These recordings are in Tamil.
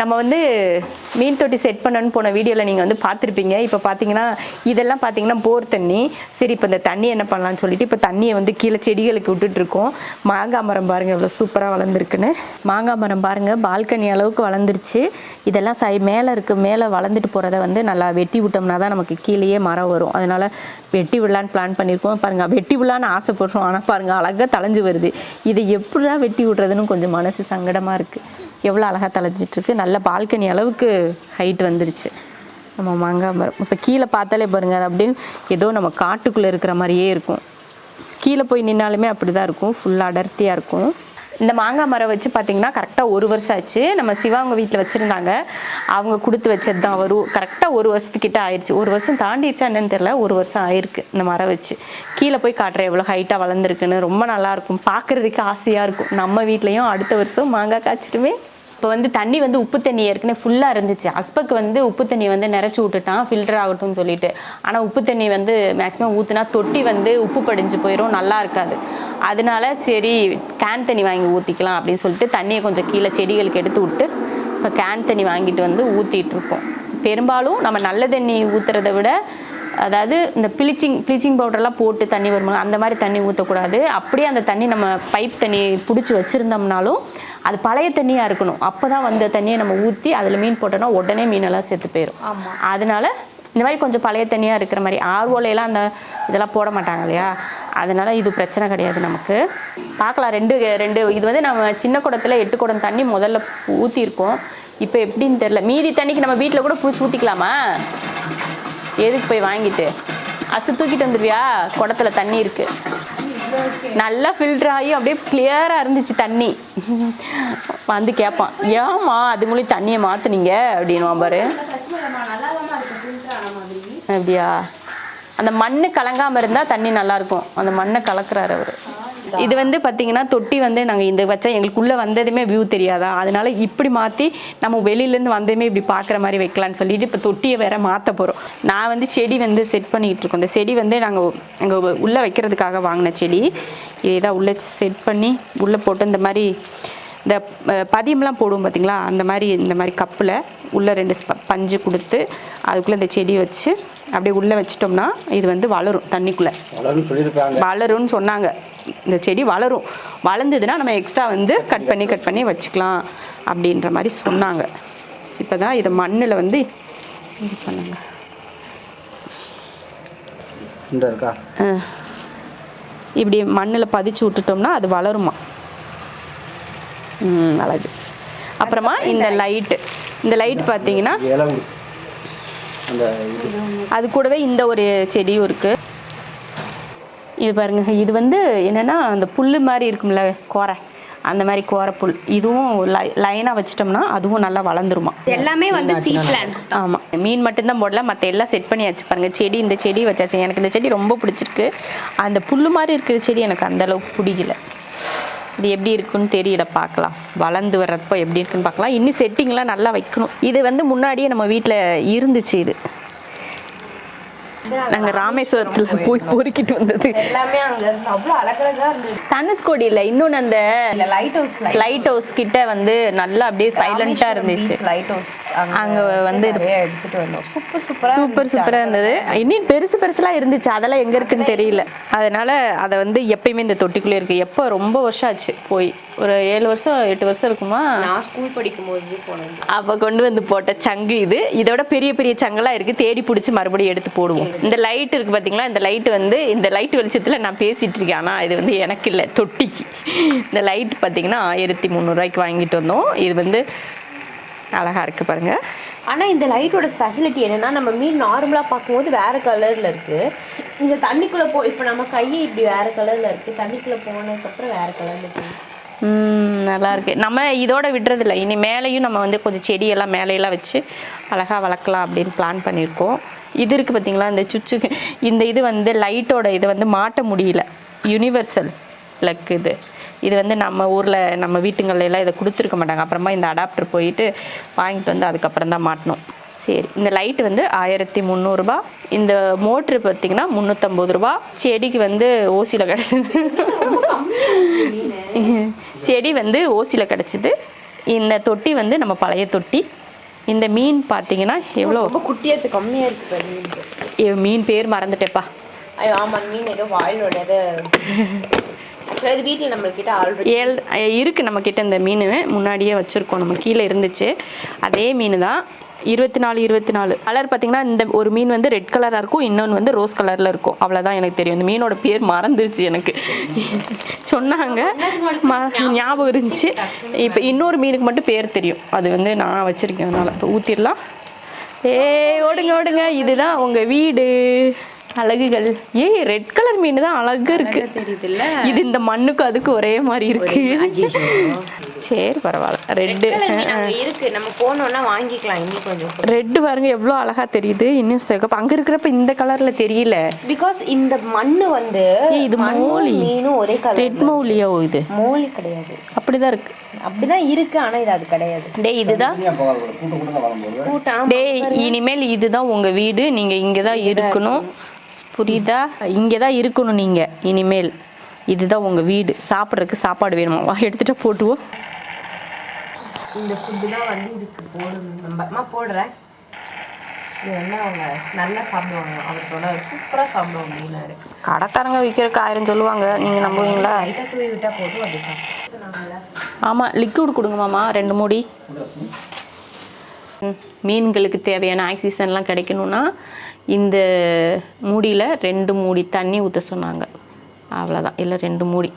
நம்ம வந்து மீன் தொட்டி செட் பண்ணணும்னு போன வீடியோவில் நீங்கள் வந்து பார்த்துருப்பீங்க. இப்போ பார்த்தீங்கன்னா இதெல்லாம் பார்த்தீங்கன்னா போர் தண்ணி. சரி இப்போ இந்த தண்ணி என்ன பண்ணலாம்னு சொல்லிட்டு இப்போ தண்ணியை வந்து கீழே செடிகளுக்கு விட்டுட்ருக்கோம் மாங்காய் மரம் பாருங்கள் எவ்வளோ சூப்பராக வளர்ந்துருக்குன்னு. மாங்காய் மரம் பாருங்கள் பால்கனி அளவுக்கு வளர்ந்துருச்சு. இதெல்லாம் சை மேலே இருக்குது மேலே வளர்ந்துட்டு போகிறத வந்து நல்லா வெட்டி விட்டோம்னா தான் நமக்கு கீழேயே மரம் வரும். அதனால் வெட்டி விடலான்னு பிளான் பண்ணியிருக்கோம் பாருங்கள் வெட்டி விடலான்னு ஆசைப்படுறோம். ஆனால் பாருங்கள் அழகாக தலைஞ்சு வருது. இதை எப்படிதான் வெட்டி விட்றதுன்னு கொஞ்சம் மனசு சங்கடமாக இருக்குது எவ்வளோ அழகாக தலைஞ்சிட்ருக்கு நல்லா நல்ல பால்கனி அளவுக்கு ஹைட் வந்துருச்சு. நம்ம மாங்காய் மரம் இப்போ கீழே பார்த்தாலே பாருங்கள் அப்படின்னு ஏதோ நம்ம காட்டுக்குள்ளே இருக்கிற மாதிரியே இருக்கும். கீழே போய் நின்னாலுமே அப்படி தான் இருக்கும். ஃபுல்லாக அடர்த்தியாக இருக்கும். இந்த மாங்காய் மரம் வச்சு பார்த்தீங்கன்னா கரெக்டாக ஒரு வருஷம் ஆச்சு. நம்ம சிவா அவங்க வீட்டில் வச்சுருந்தாங்க. அவங்க கொடுத்து வச்சது தான் வரும் கரெக்டாக ஒரு வருஷத்துக்கிட்ட ஆயிடுச்சு ஒரு வருஷம் தாண்டிடுச்சா என்னன்னு தெரில ஒரு வருஷம் ஆயிருக்கு இந்த மரம் வச்சு. கீழே போய் காட்டுறேன் எவ்வளோ ஹைட்டாக வளர்ந்துருக்குன்னு ரொம்ப நல்லாயிருக்கும் பார்க்குறதுக்கு ஆசையாக இருக்கும். நம்ம வீட்லேயும் அடுத்த வருஷம் மாங்காய் காய்ச்சிட்டுமே இப்போ வந்து தண்ணி வந்து உப்பு தண்ணி ஏற்கனவே ஃபுல்லாக இருந்துச்சு. அஸ்பக்கு வந்து உப்பு தண்ணி வந்து நிறச்சி விட்டுட்டான் ஃபில்டர் ஆகட்டும்னு சொல்லிட்டு. ஆனால் உப்பு தண்ணி வந்து மேக்ஸிமம் ஊற்றுனா தொட்டி வந்து உப்பு படிஞ்சு போயிடும் நல்லா இருக்காது. அதனால சரி கேன் தண்ணி வாங்கி ஊற்றிக்கலாம் அப்படின்னு சொல்லிட்டு தண்ணியை கொஞ்சம் கீழே செடிகளுக்கு எடுத்து விட்டு இப்போ கேன் தண்ணி வாங்கிட்டு வந்து ஊற்றிட்டு இருக்கோம். பெரும்பாலும் நம்ம நல்ல தண்ணி ஊற்றுறத விட அதாவது இந்த ப்ளீச்சிங் ப்ளீச்சிங் பவுடர்லாம் போட்டு தண்ணி வருமா அந்த மாதிரி தண்ணி ஊற்றக்கூடாது அப்படியே அந்த தண்ணி நம்ம பைப் தண்ணி பிடிச்சி வச்சுருந்தோம்னாலும் அது பழைய தண்ணியாக இருக்கணும். அப்போ தான் வந்த தண்ணியை நம்ம ஊற்றி அதில் மீன் போட்டோன்னா உடனே மீனெல்லாம் செத்து போயிடும் அதனால இந்த மாதிரி கொஞ்சம் பழைய தண்ணியாக இருக்கிற மாதிரி ஆர்வோலையெல்லாம் அந்த இதெல்லாம் போட மாட்டாங்க இல்லையா? அதனால இது பிரச்சனை கிடையாது நமக்கு. பார்க்கலாம். ரெண்டு ரெண்டு இது வந்து நம்ம சின்ன குடத்துல எட்டு குடம் தண்ணி முதல்ல ஊற்றிருக்கோம் இப்போ எப்படின்னு தெரில மீதி தண்ணிக்கு நம்ம வீட்டில் கூட பிடிச்சி ஊற்றிக்கலாமா எதுக்கு போய் வாங்கிட்டு? அசு தூக்கிட்டு வந்துருவியா? குடத்துல தண்ணி இருக்கு. நல்லா ஃபில்டர் ஆகி அப்படியே கிளியராக இருந்துச்சு தண்ணி. வந்து கேட்பான் ஏம்மா அது மூலியம் தண்ணியை மாற்றுனீங்க அப்படின்வான் பாரு. அப்படியா? அந்த மண்ணு கலங்காமல் இருந்தால் தண்ணி நல்லாயிருக்கும் அந்த மண்ணை கலக்குறாரு அவர். இது வந்து பார்த்தீங்கன்னா தொட்டி வந்து நாங்கள் இந்த வச்சா எங்களுக்குள்ளே வந்ததுமே வியூ தெரியாதா? அதனால இப்படி மாற்றி நம்ம வெளியிலேருந்து வந்ததுமே இப்படி பார்க்குற மாதிரி வைக்கலான்னு சொல்லிட்டு இப்போ தொட்டியை வேற மாற்ற போகிறோம் நான் வந்து செடி வந்து செட் பண்ணிக்கிட்டு இருக்கோம். இந்த செடி வந்து நாங்கள் எங்கள் உள்ளே வைக்கிறதுக்காக வாங்கின செடி. இதான் உள்ளே செட் பண்ணி உள்ளே போட்டு இந்த மாதிரி இந்த பதியம்லாம் போடுவோம் பார்த்தீங்களா அந்த மாதிரி இந்த மாதிரி கப்பில் உள்ளே ரெண்டு பஞ்சு கொடுத்து அதுக்குள்ளே இந்த செடி வச்சு அப்படியே உள்ளே வச்சிட்டோம்னா இது வந்து வளரும் தண்ணிக்குள்ளே. வளரும்னு சொன்னாங்க. இந்த செடி வளரும். வளர்ந்ததுன்னா நம்ம எக்ஸ்ட்ரா வந்து கட் பண்ணி கட் பண்ணி வச்சுக்கலாம் அப்படின்ற மாதிரி சொன்னாங்க. இப்போ தான் இதை மண்ணில் வந்து இது பண்ணுங்க. இப்படி மண்ணில் பதிச்சு விட்டுட்டோம்னா அது வளருமா? அழகு. அப்புறமா இந்த லைட்டு இந்த லைட் பார்த்தீங்கன்னா அது கூடவே இந்த ஒரு செடியும் இருக்கு. இது பாருங்க இது வந்து என்னன்னா அந்த புல்லு மாதிரி இருக்கும்ல கோரை. அந்த மாதிரி கோரை புல். இதுவும் லை லைனாக வச்சிட்டோம்னா அதுவும் நல்லா வளர்ந்துருமா. எல்லாமே வந்து சீ பிளான்ஸ் ஆமாம் மீன் மட்டும்தான் போடல மற்ற எல்லாம் செட் பண்ணியாச்சு பாருங்க. செடி இந்த செடி வச்சாச்சு. எனக்கு இந்த செடி ரொம்ப பிடிச்சிருக்கு. அந்த புல்லு மாதிரி இருக்கிற செடி எனக்கு அந்த அளவுக்கு பிடிக்கல. இது எப்படி இருக்குன்னு தெரியல பார்க்கலாம். வளர்ந்து வர்றப்போ எப்படி இருக்குன்னு பார்க்கலாம். இன்னும் செட்டிங்லாம் நல்லா வைக்கணும். இது வந்து முன்னாடியே நம்ம வீட்டில் இருந்துச்சு இது. நாங்கள் ராமேஸ்வரத்தில் போய் பொறுக்கிட்டு வந்தது. எல்லாமே அங்க இருந்து அவ்வளவு அழகழகா இருந்தது. தனுஷ்கோடி இல்லை இன்னொன்று அந்த லைட் ஹவுஸ் லைட் ஹவுஸ் கிட்ட வந்து நல்லா அப்படியே சைலண்ட்டாக இருந்துச்சு. லைட் ஹவுஸ் அங்க வந்து எடுத்துட்டு வந்தோம். சூப்பர் சூப்பரா சூப்பர் சூப்பராக இருந்தது. இன்னும் பெருசு பெருசுலாம் இருந்துச்சு. அதெல்லாம் எங்கே இருக்குன்னு தெரியல. அதனால அதை வந்து எப்பயுமே இந்த தொட்டிக்குள்ளே இருக்குது எப்போ? ரொம்ப வருஷம் ஆச்சு போய். ஒரு ஏழு வருஷம் எட்டு வருஷம் இருக்குமா? நான் ஸ்கூல் படிக்கும் போது போனது. அப்போ கொண்டு வந்து போட்ட சங்கு இது. இதோட பெரிய பெரிய சங்கெல்லாம் இருக்குது தேடி பிடிச்சி மறுபடியும் எடுத்து போடுவோம். இந்த லைட் இருக்குது பார்த்தீங்களா இந்த லைட் வந்து இந்த லைட் வெளிச்சத்தில் நான் பேசிகிட்டு இருக்கேன். ஆனால் இது வந்து எனக்கு இல்லை தொட்டிக்கு. இந்த லைட் பார்த்தீங்கன்னா ஆயிரத்தி முந்நூறுரூவாய்க்கு வாங்கிட்டு வந்தோம். இது வந்து அழகாக இருக்குது பாருங்கள் ஆனால் இந்த லைட்டோட ஸ்பெஷலிட்டி என்னென்னா நம்ம மீன் நார்மலாக பார்க்கும்போது வேறு கலரில் இருக்குது இந்த தண்ணிக்குள்ளே போ இப்போ நம்ம கை இப்படி வேறு கலரில் இருக்குது தண்ணிக்குள்ளே போனதுக்கப்புறம் வேறு கலரில் இருக்குது நல்லா இருக்கு நம்ம இதோட விடுறதில்ல. இனி மேலேயும் நம்ம வந்து கொஞ்சம் செடியெல்லாம் மேலையெல்லாம் வச்சு அழகாக வளர்க்கலாம் அப்படின்னு பிளான் பண்ணியிருக்கோம் இது இருக்குது பார்த்தீங்களா இந்த சுச்சுக்கு இந்த இது வந்து லைட்டோட இது வந்து மாட்ட முடியல. யுனிவர்சல் ப்ளக் இது. இது வந்து நம்ம ஊரில் நம்ம வீட்டுங்கள்ல எல்லாம் இதை கொடுத்துருக்க மாட்டாங்க. அப்புறமா இந்த அடாப்டர் போயிட்டு வாங்கிட்டு வந்து அதுக்கப்புறம் தான் மாட்டணும். சரி இந்த லைட் வந்து ஆயிரத்தி முந்நூறுரூபா இந்த மோட்ரு பார்த்தீங்கன்னா முந்நூற்றம்பது ரூபா. செடிக்கு வந்து ஓசியில் கிடச்சிது செடி வந்து ஓசியில் கிடச்சிது. இந்த தொட்டி வந்து நம்ம பழைய தொட்டி. இந்த மீன் பார்த்தீங்கன்னா எவ்வளோ? ரொம்ப குட்டியாத்து கம்மியாக இருக்குது மீன். மீன் பேர் மறந்துட்டேப்பா. ஐயோ ஆமாம் மீன் ஏதோ வாயிலோட வீட்டில் நம்மக்கிட்ட ஆல்ரெடி ஏழ் இருக்குது நம்மக்கிட்ட இந்த மீன். முன்னாடியே வச்சுருக்கோம். நம்ம கீழே இருந்துச்சு. அதே மீன் தான் இருபத்தி நாலு இருபத்தி நாலு. கலர் பார்த்தீங்கன்னா இந்த ஒரு மீன் வந்து ரெட் கலராக இருக்கும் இன்னொன்று வந்து ரோஸ் கலரில் இருக்கும். அவ்வளோதான் எனக்கு தெரியும். இந்த மீனோட பேர் மறந்துருச்சு எனக்கு. சொன்னாங்க. ஞாபகம் இருந்துச்சு. இப்போ இன்னொரு மீனுக்கு மட்டும் பேர் தெரியும். அது வந்து நான் வச்சுருக்கேன். அதனால் இப்போ ஊற்றிடலாம் ஏ ஓடுங்க ஓடுங்க. இதுதான் உங்கள் வீடு. அழகுகள். ஏய் ரெட் கலர் மீன் தான் அழகா இருக்கு. தெரியுதுல்ல. இது இந்த மண்ணுக்கு அதுக்கு ஒரே மாதிரி இருக்கு. சரி பரவாயில்ல. ரெட்டு அங்கே இருக்கு. நம்ம போனோம்னா வாங்கிக்கலாம். இன்னும் கொஞ்சம் ரெட்டு பாருங்க எவ்வளோ அழகா தெரியுது. இன்னும் சிகப்பு அங்க இருக்கிறப்ப இந்த கலர்ல தெரியல. பிகாஸ் இந்த மண்ணு வந்து இது மோலி. மீனும் ஒரே கலர் ரெட் மௌலியோ இது? மோலி கிடையாது. அப்படிதான் இருக்கு. அப்படிதான் இருக்கு ஆனா இது அது கிடையாது. டேய் இதுதான்? டேய் இனிமேல் இதுதான் உங்க வீடு. நீங்க இங்கே தான் இருக்கணும். புரியுதா? இங்கே தான் இருக்கணும் நீங்க இனிமேல். இதுதான் உங்க வீடு. சாப்பிட்றதுக்கு சாப்பாடு வேணுமா? வா எடுத்துட்டு போட்டுவோம். இந்த ஃபுட்டு தான் வந்து இதுக்கு போடணும் நம்ம போடுறேன். வந்து அவங்க நல்லா சாப்பிடுவாங்க. அவர் சொன்னார் சூப்பராக சாப்பிடுவாங்க மீனாரு. கடைக்காரங்க விற்கிறதுக்கு ஆயிரம் சொல்லுவாங்க. நீங்க நம்புவீங்களா? லைட்டாக தூவி விட்டா போட்டு அப்படி சாப்பிட்டு ஆமாம் லிக்விட் கொடுங்க மாமா ரெண்டு மூடி. மீன்களுக்கு தேவையான ஆக்சிஜன்லாம் கிடைக்கணும்னா இந்த மூடியில் ரெண்டு மூடி தண்ணி ஊற்ற சொன்னாங்க. அவ்வளோதான் இல்லை ரெண்டு மூடி.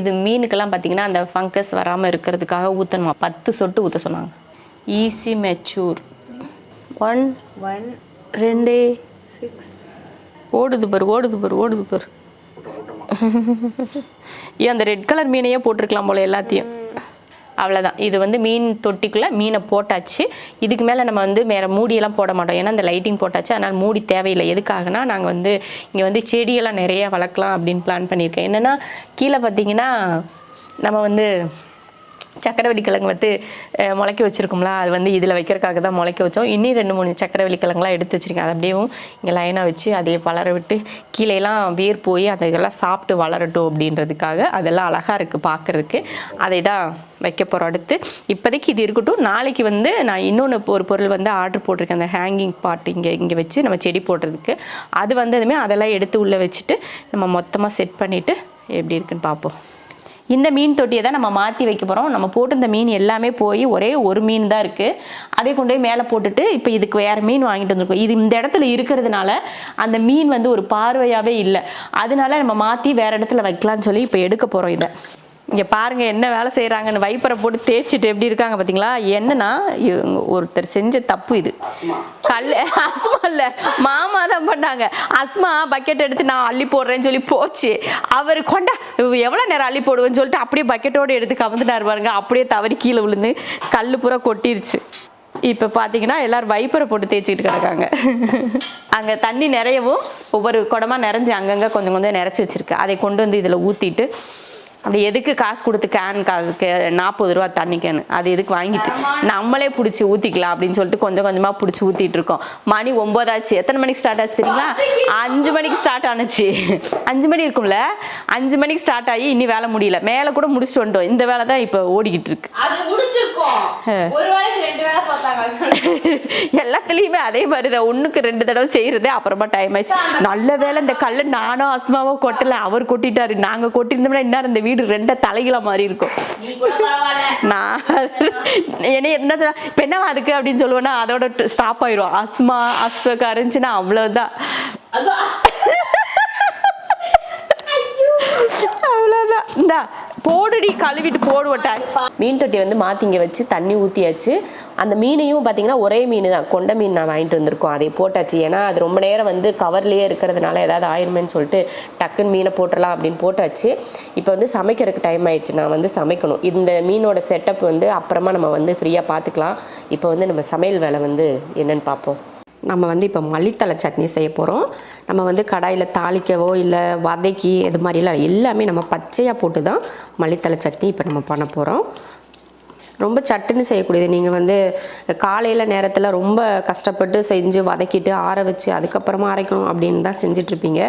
இது மீனுக்கெல்லாம் பார்த்தீங்கன்னா அந்த ஃபங்கஸ் வராமல் இருக்கிறதுக்காக ஊற்றணுமா பத்து சொட்டு ஊற்ற சொன்னாங்க. ஈஸி மெச்சூர் ஒன் ஒன் ரெண்டு. சிக்ஸ் ஓடுது பாரு ஓடுது பாரு ஓடுது பாரு. ஏன் அந்த ரெட் கலர் மீனையே போட்டிருக்கலாம் போல எல்லாத்தையும். அவ்வளோதான் இது வந்து மீன் தொட்டிக்குள்ளே மீனை போட்டாச்சு. இதுக்கு மேலே நம்ம வந்து வேறு மூடியெல்லாம் போட மாட்டோம். ஏன்னா அந்த லைட்டிங் போட்டாச்சு. அதனால் மூடி தேவையில்லை. எதுக்காகனா நாங்கள் வந்து இங்கே வந்து செடியெல்லாம் நிறைய வளர்க்கலாம் அப்படின்னு பிளான் பண்ணியிருக்கேன். என்னென்னா கீழே பார்த்தீங்கன்னா நம்ம வந்து சக்கரவள்ளி கிழங்கு வந்து முளைக்க வச்சுருக்கோம்ல அது வந்து இதில் வைக்கிறதுக்காக தான் முளைக்க வச்சோம். இன்னும் ரெண்டு மூணு சக்கரவள்ளி கிழங்குலாம் எடுத்து வச்சுருக்கேன். அது அப்படியும் இங்கே லைனாக வச்சு அதையே வளர விட்டு கீழேலாம் வேர் போய் அதெல்லாம் சாப்பிட்டு வளரட்டும் அப்படின்றதுக்காக அதெல்லாம் அழகாக இருக்குது பார்க்குறதுக்கு அதை தான் வைக்க போகிறோம் அடுத்து. இப்போதைக்கு இது இருக்கட்டும். நாளைக்கு வந்து நான் இன்னொன்று ஒரு பொருள் வந்து ஆர்டர் போட்டிருக்கேன். அந்த ஹேங்கிங் பாட் இங்கே இங்கே வச்சு நம்ம செடி போடுறதுக்கு. அது வந்ததுமே அதெல்லாம் எடுத்து உள்ளே வச்சுட்டு நம்ம மொத்தமாக செட் பண்ணிவிட்டு எப்படி இருக்குன்னு பார்ப்போம். இந்த மீன் தொட்டியை தான் நம்ம மாற்றி வைக்க போகிறோம் நம்ம போட்டிருந்த மீன் எல்லாமே போய் ஒரே ஒரு மீன் தான் இருக்குது அதை கொண்டு போய் மேலே போட்டுட்டு இப்போ இதுக்கு வேறு மீன் வாங்கிட்டு வந்திருக்கோம். இது இந்த இடத்துல இருக்கிறதுனால அந்த மீன் வந்து ஒரு பார்வையாகவே இல்லை. அதனால நம்ம மாற்றி வேறு இடத்துல வைக்கலாம்னு சொல்லி இப்போ எடுக்க போகிறோம் இதை. இங்கே பாருங்க என்ன வேலை செய்கிறாங்கன்னு வைப்பரை போட்டு தேய்ச்சிட்டு எப்படி இருக்காங்க பார்த்தீங்களா என்னன்னா ஒருத்தர் செஞ்ச தப்பு இது. கல் அஸ்மா இல்லை மாமா தான் பண்ணாங்க. அஸ்மா பக்கெட் எடுத்து நான் அள்ளி போடுறேன்னு சொல்லி போச்சு. அவர் கொண்டா எவ்வளோ நேரம் அள்ளி போடுவேன்னு சொல்லிட்டு அப்படியே பக்கெட்டோடு எடுத்து கவுந்துட்டாரு பாருங்க. அப்படியே தவறி கீழே விழுந்து கல் பூரா கொட்டிருச்சு. இப்போ பார்த்தீங்கன்னா எல்லாரும் வைப்பரை போட்டு தேய்ச்சிக்கிட்டு கிடக்காங்க. அங்கே தண்ணி நிறையவும் ஒவ்வொரு குடமா நிறைஞ்சு அங்கங்கே கொஞ்சம் கொஞ்சம் நிறைச்சி வச்சிருக்கு. அதை கொண்டு வந்து இதில் ஊற்றிட்டு அப்படி எதுக்கு காசு கொடுத்து கேன் காசுக்கு நாற்பது ரூபா தண்ணி கேனு அது எதுக்கு வாங்கிட்டு? நம்மளே பிடிச்சி ஊற்றிக்கலாம் அப்படின்னு சொல்லிட்டு கொஞ்சம் கொஞ்சமாக பிடிச்சி ஊற்றிட்டு இருக்கோம். மணி ஒம்போதாச்சு எத்தனை மணிக்கு ஸ்டார்ட் ஆச்சு தெரியுங்களா அஞ்சு மணிக்கு ஸ்டார்ட் ஆனுச்சு. அஞ்சு மணி இருக்கும்ல? அஞ்சு மணிக்கு ஸ்டார்ட் ஆகி இன்னி வேலை முடியல. மேலே கூட முடிச்சுட்டு வந்துட்டோம். இந்த வேலை தான் இப்போ ஓடிக்கிட்டு இருக்கு. எல்லாத்துலேயுமே அதே மாதிரி தான் ஒன்றுக்கு ரெண்டு தடவை செய்கிறதே அப்புறமா டைம் ஆயிடுச்சு நல்ல வேலை இந்த கல்லை நானும் அஸ்மாவும் கொட்டலை. அவர் கொட்டிட்டாரு. நாங்கள் கொட்டியிருந்தோம்னா இன்னும் இந்த வீடு ரெண்டை தலைகளா மாதிரி இருக்கும். நான் என்ன என்ன சொல்ல இப்போ என்னவா அதுக்கு அப்படின்னு சொல்லுவேன்னா அதோட ஸ்டாப் ஆயிரும். அஸ்மா அஸ்வக்கா இருந்துச்சுன்னா அவ்வளோதான் அதான் அவ்வளோதான் இந்தா போடுடி கழுவிட்டு போடுவட்டாய் மீன் தொட்டி வந்து மாற்றி இங்கே வச்சு தண்ணி ஊற்றியாச்சு அந்த மீனையும் பார்த்தீங்கன்னா ஒரே மீன் தான் கொண்ட மீன் நான் வாங்கிட்டு வந்திருக்கோம். அதை போட்டாச்சு. ஏன்னா அது ரொம்ப நேரம் வந்து கவர்லேயே இருக்கிறதுனால ஏதாவது ஆயிருமேன்னு சொல்லிட்டு டக்குன்னு மீனை போட்டுடலாம் அப்படின்னு போட்டாச்சு. இப்போ வந்து சமைக்கிறதுக்கு டைம் ஆயிடுச்சு. நான் வந்து சமைக்கணும். இந்த மீனோட செட்டப் வந்து அப்புறமா நம்ம வந்து ஃப்ரீயாக பார்த்துக்கலாம் இப்போ வந்து நம்ம சமையல் வேலை வந்து என்னன்னு பார்ப்போம் நம்ம வந்து இப்போ மல்லித்தலை சட்னி செய்ய போகிறோம் நம்ம வந்து கடாயில் தாளிக்கவோ இல்லை வதக்கி இது மாதிரிலாம் எல்லாமே நம்ம பச்சையாக போட்டு தான் மல்லித்தலை சட்னி இப்போ நம்ம பண்ண போகிறோம் ரொம்ப சட்டுன்னு செய்யக்கூடியது. நீங்கள் வந்து காலையில் நேரத்தில் ரொம்ப கஷ்டப்பட்டு செஞ்சு வதக்கிட்டு ஆற வச்சு அதுக்கப்புறமா அரைக்கணும் அப்படின்னு தான் செஞ்சிட்ருப்பீங்க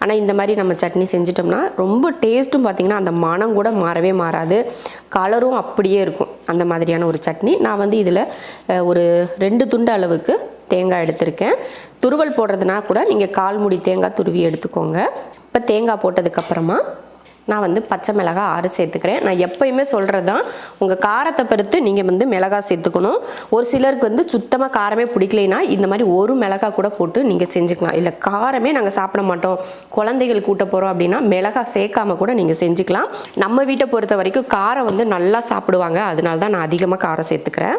ஆனால் இந்த மாதிரி நம்ம சட்னி செஞ்சிட்டோம்னா ரொம்ப டேஸ்ட்டும் பார்த்திங்கன்னா அந்த மனம் கூட மாறவே மாறாது. கலரும் அப்படியே இருக்கும். அந்த மாதிரியான ஒரு சட்னி. நான் வந்து இதில் ஒரு ரெண்டு துண்டு அளவுக்கு தேங்காய் எடுத்திருக்கேன். துருவல் போடுறதுனா கூட நீங்கள் கால் முடி தேங்காய் துருவி எடுத்துக்கோங்க. இப்போ தேங்காய் போட்டதுக்கப்புறமா நான் வந்து பச்சை மிளகாய் ஆறு சேர்த்துக்கிறேன். நான் எப்பயுமே சொல்கிறது தான் உங்கள் காரத்தை பொறுத்து நீங்கள் வந்து மிளகாய் சேர்த்துக்கணும். ஒரு சிலருக்கு வந்து சுத்தமாக காரமே பிடிக்கலைன்னா இந்த மாதிரி ஒரு மிளகாய் கூட போட்டு நீங்கள் செஞ்சுக்கலாம். இல்லை காரமே நாங்கள் சாப்பிட மாட்டோம். குழந்தைகள் கூட்ட போகிறோம் அப்படின்னா மிளகாய் சேர்க்காம கூட நீங்கள் செஞ்சுக்கலாம். நம்ம வீட்டை பொறுத்த வரைக்கும் காரம் வந்து நல்லா சாப்பிடுவாங்க. அதனால தான் நான் அதிகமாக காரம் சேர்த்துக்கிறேன்.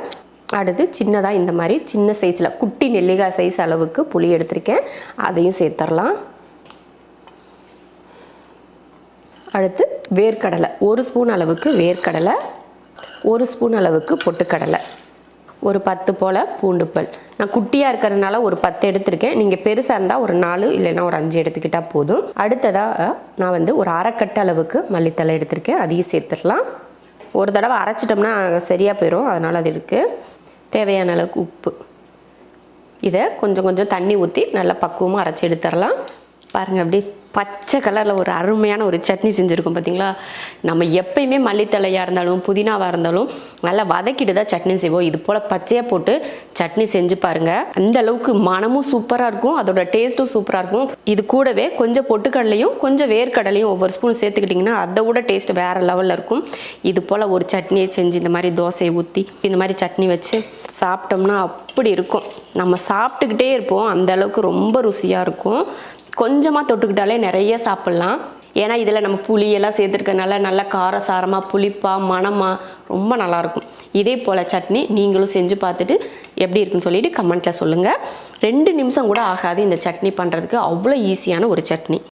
அடுத்து சின்னதாக இந்த மாதிரி சின்ன சைஸில் குட்டி நெல்லிக்காய் சைஸ் அளவுக்கு புளி எடுத்திருக்கேன். அதையும் சேர்த்துடலாம் அடுத்து வேர்க்கடலை ஒரு ஸ்பூன் அளவுக்கு வேர்க்கடலை ஒரு ஸ்பூன் அளவுக்கு பொட்டுக்கடலை ஒரு பத்து போல் பூண்டுப்பல் நான் குட்டியாக இருக்கிறதுனால ஒரு பத்து எடுத்திருக்கேன். நீங்கள் பெருசாக இருந்தால் ஒரு நாலு இல்லைன்னா ஒரு அஞ்சு எடுத்துக்கிட்டால் போதும். அடுத்ததாக நான் வந்து ஒரு அரைக்கட்டு அளவுக்கு மல்லித்தலை எடுத்திருக்கேன். அதையும் சேர்த்துடலாம் ஒரு தடவை அரைச்சிட்டோம்னா சரியாக போயிடும் அதனால் அது இருக்குது தேவையான அளவுக்கு உப்பு. இதை கொஞ்சம் கொஞ்சம் தண்ணி ஊற்றி நல்லா பக்குவமாக அரைச்சி எடுத்துடலாம். பாருங்கள் அப்படியே பச்சை கலரில் ஒரு அருமையான ஒரு சட்னி செஞ்சுருக்கோம் பார்த்தீங்களா நம்ம எப்பயுமே மல்லித்தலையாக இருந்தாலும் புதினாவாக இருந்தாலும் நல்லா வதக்கிட்டு தான் சட்னி செய்வோம். இது போல் பச்சையாக போட்டு சட்னி செஞ்சு பாருங்கள் அந்த அளவுக்கு மனமும் சூப்பராக இருக்கும். அதோட டேஸ்ட்டும் சூப்பராக இருக்கும். இது கூடவே கொஞ்சம் பொட்டுக்கடலையும் கொஞ்சம் வேர்க்கடலையும் ஒவ்வொரு ஸ்பூன் சேர்த்துக்கிட்டிங்கன்னா அதை விட டேஸ்ட் வேறு லெவலில் இருக்கும். இது போல் ஒரு சட்னியை செஞ்சு இந்த மாதிரி தோசையை ஊற்றி இந்த மாதிரி சட்னி வச்சு சாப்பிட்டோம்னா அப்படி இருக்கும். நம்ம சாப்பிட்டுக்கிட்டே இருப்போம். அந்த அளவுக்கு ரொம்ப ருசியாக இருக்கும். கொஞ்சமாக தொட்டுக்கிட்டாலே நிறைய சாப்பிட்லாம். ஏன்னா இதில் நம்ம புளியெல்லாம் சேர்த்துருக்கனால நல்லா காரசாரமாக புளிப்பாக மணமாக ரொம்ப நல்லாயிருக்கும். இதே போல் சட்னி நீங்களும் செஞ்சு பார்த்துட்டு எப்படி இருக்குன்னு சொல்லிட்டு கமெண்ட்டில் சொல்லுங்கள் ரெண்டு நிமிஷம் கூட ஆகாது இந்த சட்னி பண்ணுறதுக்கு அவ்வளோ ஈஸியான ஒரு சட்னி.